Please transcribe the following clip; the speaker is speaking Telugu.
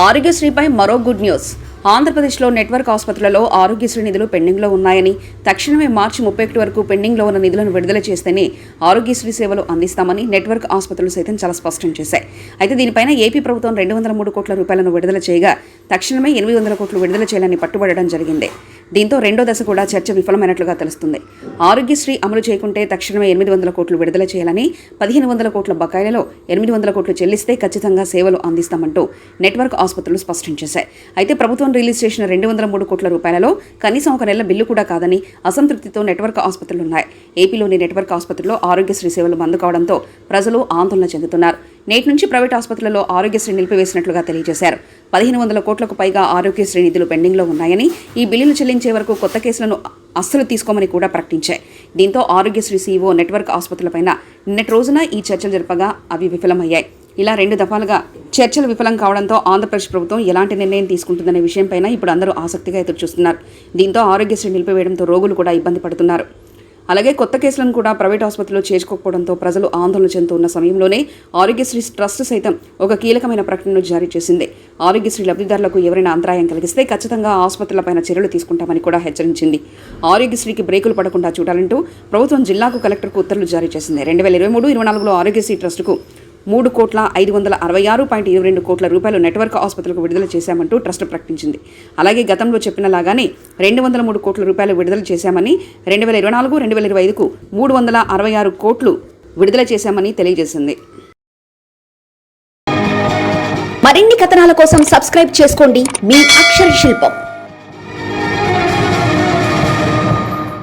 ఆరోగ్యశ్రీపై మరో గుడ్ న్యూస్. ఆంధ్రప్రదేశ్లో నెట్వర్క్ ఆసుపత్రులలో ఆరోగ్యశ్రీ నిధులు పెండింగ్లో ఉన్నాయని తక్షణమే మార్చి ముప్పై ఒకటి వరకు పెండింగ్లో ఉన్న నిధులను విడుదల చేస్తేనే ఆరోగ్యశ్రీ సేవలు అందిస్తామని నెట్వర్క్ ఆసుపత్రులు సైతం చాలా స్పష్టం చేశాయి. అయితే దీనిపైన ఏపీ ప్రభుత్వం రెండు వందల మూడు కోట్ల రూపాయలను విడుదల చేయగా తక్షణమే ఎనిమిది వందల కోట్లు విడుదల చేయాలని పట్టుబడడం జరిగింది. దీంతో రెండో దశ కూడా చర్చ విఫలమైనట్లుగా తెలుస్తుంది. ఆరోగ్యశ్రీ అమలు చేయకుంటే తక్షణమే ఎనిమిది వందల కోట్లు విడుదల చేయాలని పదిహేను వందల కోట్ల బకాయిలలో ఎనిమిది వందల కోట్లు చెల్లిస్తే ఖచ్చితంగా సేవలు అందిస్తామంటూ నెట్వర్క్ ఆసుపత్రులు స్పష్టం చేశాయి. అయితే ప్రభుత్వం రిలీజ్ చేసిన రెండు వందల మూడు కోట్ల రూపాయలలో కనీసం ఒక నెల బిల్లు కూడా కాదని అసంతృప్తితో నెట్వర్క్ ఆసుపత్రులు ఉన్నాయి ఏపీలోని నెట్వర్క్ ఆసుపత్రుల్లో ఆరోగ్యశ్రీ సేవలు బంద్ కావడంతో ప్రజలు ఆందోళన చెందుతున్నారు. నేటి నుంచి ప్రైవేట్ ఆసుపత్రులలో ఆరోగ్యశ్రీ నిలిపివేసినట్లుగా తెలియజేశారు. పదిహేను వందల కోట్లకు పైగా ఆరోగ్యశ్రీ నిధులు పెండింగ్లో ఉన్నాయని ఈ బిల్లులు చెల్లించే వరకు కొత్త కేసులను అస్సలు తీసుకోమని కూడా ప్రకటించాయి. దీంతో ఆరోగ్యశ్రీ సీఓ నెట్వర్క్ ఆసుపత్రులపైన నిన్నటి రోజున ఈ చర్చలు జరపగా అవి విఫలమయ్యాయి. ఇలా రెండు దఫాలుగా చర్చలు విఫలం కావడంతో ఆంధ్రప్రదేశ్ ప్రభుత్వం ఎలాంటి నిర్ణయం తీసుకుంటుందనే విషయంపైన ఇప్పుడు అందరూ ఆసక్తిగా ఎదురుచూస్తున్నారు. దీంతో ఆరోగ్యశ్రీ నిలిపివేయడంతో రోగులు కూడా ఇబ్బంది పడుతున్నారు. అలాగే కొత్త కేసులను కూడా ప్రైవేట్ ఆసుపత్రిలో చేర్చుకోకపోవడంతో ప్రజలు ఆందోళన చెందుతున్న సమయంలోనే ఆరోగ్యశ్రీ ట్రస్ట్ సైతం ఒక కీలకమైన ప్రకటనను జారీ చేసింది. ఆరోగ్యశ్రీ లబ్ధిదారులకు ఎవరైనా అంతరాయం కలిగిస్తే ఖచ్చితంగా ఆసుపత్రులపైన చర్యలు తీసుకుంటామని కూడా హెచ్చరించింది. ఆరోగ్యశ్రీకి బ్రేకులు పడకుండా చూడాలంటూ ప్రభుత్వం జిల్లాకు కలెక్టర్కు ఉత్తర్వులు జారీ చేసింది. రెండు వేల ఇరవై మూడు ఇరవై నాలుగులో ఆరోగ్యశ్రీ ట్రస్టుకు మూడు కోట్ల ఐదు వందల అరవై ఆరు పాయింట్ ఇరవై రెండు కోట్ల రూపాయలు నెట్వర్క్ ఆసుపత్రులకు విడుదల చేశామంటూ ట్రస్ట్ ప్రకటించింది. అలాగే గతంలో చెప్పినలాగానే రెండు వందల మూడు కోట్ల రూపాయలు విడుదల చేశామని రెండు వేల ఇరవై నాలుగు రెండు వేల ఇరవై ఐదుకు మూడు వందల అరవై ఆరు కోట్లు విడుదల చేశామని తెలియజేసింది. మరిన్ని కథనాల కోసం సబ్స్క్రైబ్ చేసుకోండి. మీ అక్షర శిల్పం.